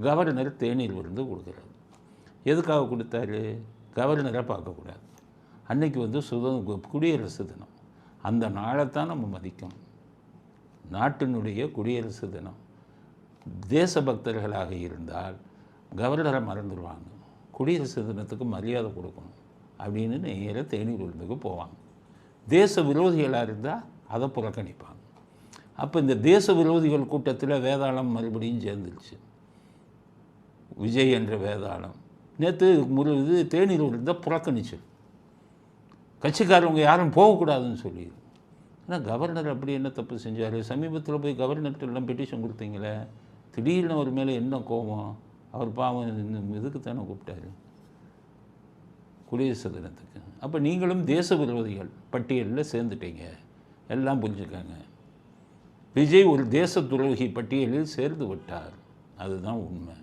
Governor தேநீர் விருந்து கொடுக்குறாரு. எதுக்காக கொடுத்தாரு? கவர்னரை பார்க்கக்கூடாது. அன்னைக்கு வந்து சுதந்திர குடியரசு தினம். அந்த நாளைத்தான் நம்ம மதிக்கணும். நாட்டினுடைய குடியரசு தினம். தேசபக்தர்களாக இருந்தால் கவர்னரை மறந்துடுவாங்க குடியரசு தினத்துக்கு மரியாதை கொடுக்கணும். அப்படின்னு நேராக தேநீர் விருந்துக்கு போவாங்க. தேச விரோதிகளாக இருந்தால் அதை புறக்கணிப்பாங்க. அப்போ இந்த தேச விரோதிகள் கூட்டத்தில் வேதாளம் மறுபடியும் சேர்ந்துருச்சு. விஜய் என்ற வேதாளம். நேற்று முரு இது தேநீர் இருந்தால் புறக்கணிச்சு கட்சிக்காரவங்க யாரும் போகக்கூடாதுன்னு சொல்லி. ஆனால் கவர்னர் அப்படி என்ன தப்பு செஞ்சார்? சமீபத்தில் போய் கவர்னர்கிட்ட எல்லாம் பெட்டிஷன் கொடுத்தீங்களே? திடீர்னு அவர் மேலே என்ன கோபம்? அவர் பாவம் இந்த இதுக்கு தானே கூப்பிட்டாரு. குடியரசு தினத்துக்கு அப்போ நீங்களும் தேச விரோதிகள் பட்டியலில் சேர்ந்துட்டீங்க. எல்லாம் புரிஞ்சுக்காங்க. விஜய் ஒரு தேச துரோகி பட்டியலில் சேர்ந்து விட்டார். அதுதான் உண்மை.